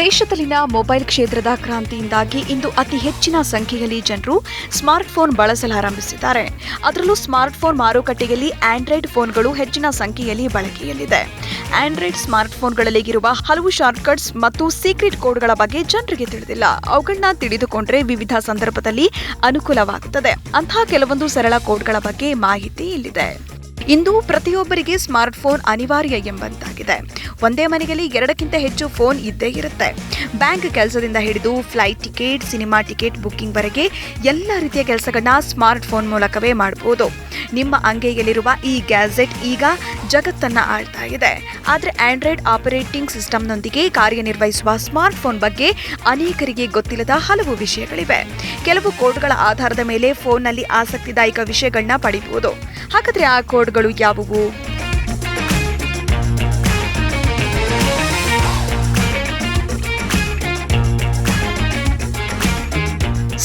ದೇಶದಲ್ಲಿನ ಮೊಬೈಲ್ ಕ್ಷೇತ್ರದ ಕ್ರಾಂತಿಯಿಂದಾಗಿ ಇಂದು ಅತಿ ಹೆಚ್ಚಿನ ಸಂಖ್ಯೆಯಲ್ಲಿ ಜನರು ಸ್ಮಾರ್ಟ್ಫೋನ್ ಬಳಸಲಾರಂಭಿಸಿದ್ದಾರೆ. ಅದರಲ್ಲೂ ಸ್ಮಾರ್ಟ್ಫೋನ್ ಮಾರುಕಟ್ಟೆಯಲ್ಲಿ ಆಂಡ್ರಾಯ್ಡ್ ಫೋನ್ಗಳು ಹೆಚ್ಚಿನ ಸಂಖ್ಯೆಯಲ್ಲಿ ಬಳಕೆಯಲ್ಲಿದೆ. ಆಂಡ್ರಾಯ್ಡ್ ಸ್ಮಾರ್ಟ್ಫೋನ್ಗಳಲ್ಲಿರುವ ಹಲವು ಶಾರ್ಟ್ಕಟ್ಸ್ ಮತ್ತು ಸೀಕ್ರೆಟ್ ಕೋಡ್ಗಳ ಬಗ್ಗೆ ಜನರಿಗೆ ತಿಳಿದಿಲ್ಲ. ಅವುಗಳನ್ನ ತಿಳಿದುಕೊಂಡ್ರೆ ವಿವಿಧ ಸಂದರ್ಭದಲ್ಲಿ ಅನುಕೂಲವಾಗುತ್ತದೆ. ಅಂತಹ ಕೆಲವೊಂದು ಸರಳ ಕೋಡ್ಗಳ ಬಗ್ಗೆ ಮಾಹಿತಿ ಇಲ್ಲಿದೆ. ಇಂದು ಪ್ರತಿಯೊಬ್ಬರಿಗೆ ಸ್ಮಾರ್ಟ್ಫೋನ್ ಅನಿವಾರ್ಯ ಎಂಬಂತಾಗಿದೆ. ಒಂದೇ ಮನೆಯಲ್ಲಿ ಎರಡಕ್ಕಿಂತ ಹೆಚ್ಚು ಫೋನ್ ಇದ್ದೇ ಇರುತ್ತೆ. ಬ್ಯಾಂಕ್ ಕೆಲಸದಿಂದ ಹಿಡಿದು ಫ್ಲೈಟ್ ಟಿಕೆಟ್, ಸಿನಿಮಾ ಟಿಕೆಟ್ ಬುಕ್ಕಿಂಗ್ವರೆಗೆ ಎಲ್ಲ ರೀತಿಯ ಕೆಲಸಗಳನ್ನ ಸ್ಮಾರ್ಟ್ಫೋನ್ ಮೂಲಕವೇ ಮಾಡಬಹುದು ನಿಮ್ಮ ಅಂಗೈಯಲ್ಲಿರುವ ಈ ಗ್ಯಾಜೆಟ್ ಈಗ ಜಗತ್ತನ್ನ ಆಳ್ತಾ ಇದೆ. ಆದರೆ ಆಂಡ್ರಾಯ್ಡ್ ಆಪರೇಟಿಂಗ್ ಸಿಸ್ಟಮ್ನೊಂದಿಗೆ ಕಾರ್ಯನಿರ್ವಹಿಸುವ ಸ್ಮಾರ್ಟ್ಫೋನ್ ಬಗ್ಗೆ ಅನೇಕರಿಗೆ ಗೊತ್ತಿಲ್ಲದ ಹಲವು ವಿಷಯಗಳಿವೆ. ಕೆಲವು ಕೋಡ್ಗಳ ಆಧಾರದ ಮೇಲೆ ಫೋನ್ನಲ್ಲಿ ಆಸಕ್ತಿದಾಯಕ ವಿಷಯಗಳನ್ನ ಪಡೆಯಬಹುದು ಹಾಗಾದ್ರೆ ಆ ಕೋಡ್ಗಳು ಯಾವುವು?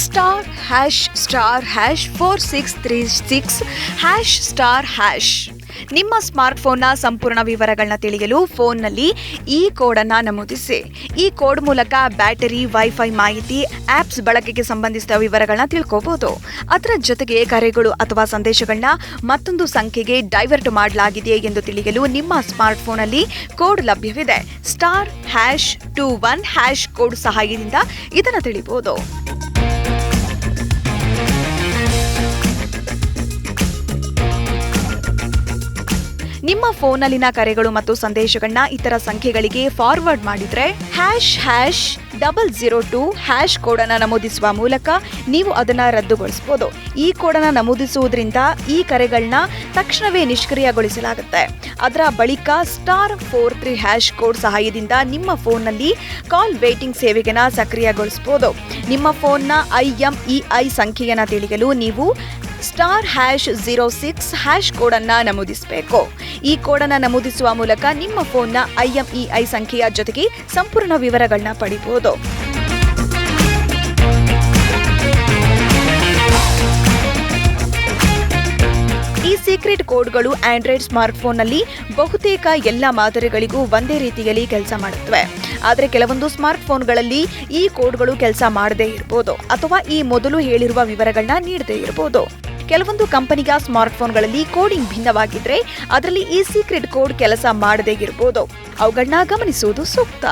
Star hash star hash four six three six hash star hash ನಿಮ್ಮ ಸ್ಮಾರ್ಟ್ಫೋನ್ನ ಸಂಪೂರ್ಣ ವಿವರಗಳನ್ನ ತಿಳಿಯಲು ಫೋನ್ನಲ್ಲಿ ಈ ಕೋಡನ್ನು ನಮೂದಿಸಿ. ಈ ಕೋಡ್ ಮೂಲಕ ಬ್ಯಾಟರಿ ವೈಫೈ ಮಾಹಿತಿ, ಆಪ್ಸ್ ಬಳಕೆಗೆ ಸಂಬಂಧಿಸಿದ ವಿವರಗಳನ್ನ ತಿಳ್ಕೋಬಹುದು ಅದರ ಜೊತೆಗೆ ಕರೆಗಳು ಅಥವಾ ಸಂದೇಶಗಳನ್ನ ಮತ್ತೊಂದು ಸಂಖ್ಯೆಗೆ ಡೈವರ್ಟ್ ಮಾಡಲಾಗಿದೆ ಎಂದು ತಿಳಿಯಲು ನಿಮ್ಮ ಸ್ಮಾರ್ಟ್ಫೋನಲ್ಲಿ ಕೋಡ್ ಲಭ್ಯವಿದೆ. Star hash two one hash code ಸಹಾಯದಿಂದ ಇದನ್ನು ತಿಳಿಬಹುದು ನಿಮ್ಮ ಫೋನ್ನಲ್ಲಿನ ಕರೆಗಳು ಮತ್ತು ಸಂದೇಶಗಳನ್ನ ಇತರ ಸಂಖ್ಯೆಗಳಿಗೆ ಫಾರ್ವರ್ಡ್ ಮಾಡಿದ್ರೆ hash hash double zero two hash ಕೋಡನ್ನು ನಮೂದಿಸುವ ಮೂಲಕ ನೀವು ಅದನ್ನ ರದ್ದುಗೊಳಿಸಬಹುದು ಈ ಕೋಡನ್ನು ನಮೂದಿಸುವುದರಿಂದ ಈ ಕರೆಗಳನ್ನ ತಕ್ಷಣವೇ ನಿಷ್ಕ್ರಿಯಗೊಳಿಸಲಾಗುತ್ತೆ. ಅದರ ಬಳಿಕ star four three hash code ಸಹಾಯದಿಂದ ನಿಮ್ಮ ಫೋನ್ನಲ್ಲಿ ಕಾಲ್ ವೇಟಿಂಗ್ ಸೇವೆಗೆನ ಸಕ್ರಿಯಗೊಳಿಸಬಹುದು ನಿಮ್ಮ ಫೋನ್ನ ಐ ಎಂ ಇ ಐ ಸಂಖ್ಯೆಯನ್ನು ತಿಳಿಯಲು ನೀವು star hash zero six hash ಕೋಡನ್ನು ನಮೂದಿಸಬೇಕು. ಈ ಕೋಡನ್ನು ನಮೂದಿಸುವ ಮೂಲಕ ನಿಮ್ಮ ಫೋನ್ನ ಐಎಂಇಐ ಸಂಖ್ಯೆಯ ಜೊತೆಗೆ ಸಂಪೂರ್ಣ ವಿವರಗಳನ್ನ ಪಡಿಬಹುದು ಈ ಸೀಕ್ರೆಟ್ ಕೋಡ್ಗಳು ಆಂಡ್ರಾಯ್ಡ್ ಸ್ಮಾರ್ಟ್ಫೋನ್ನಲ್ಲಿ ಬಹುತೇಕ ಎಲ್ಲ ಮಾದರಿಗಳಿಗೂ ಒಂದೇ ರೀತಿಯಲ್ಲಿ ಕೆಲಸ ಮಾಡುತ್ತವೆ. ಆದರೆ ಕೆಲವೊಂದು ಸ್ಮಾರ್ಟ್ಫೋನ್ಗಳಲ್ಲಿ ಈ ಕೋಡ್ಗಳು ಕೆಲಸ ಮಾಡದೇ ಇರಬಹುದು ಅಥವಾ ಈ ಮೊದಲು ಹೇಳಿರುವ ವಿವರಗಳನ್ನ ನೀಡದೇ ಇರಬಹುದು ಕೆಲವೊಂದು ಕಂಪನಿಗ ಸ್ಮಾರ್ಟ್ಫೋನ್ಗಳಲ್ಲಿ ಕೋಡಿಂಗ್ ಭಿನ್ನವಾಗಿದ್ರೆ ಅದರಲ್ಲಿ ಈ ಸೀಕ್ರೆಟ್ ಕೋಡ್ ಕೆಲಸ ಮಾಡದೇ ಇರಬಹುದು ಅವುಗಳನ್ನ ಗಮನಿಸುವುದು ಸೂಕ್ತ.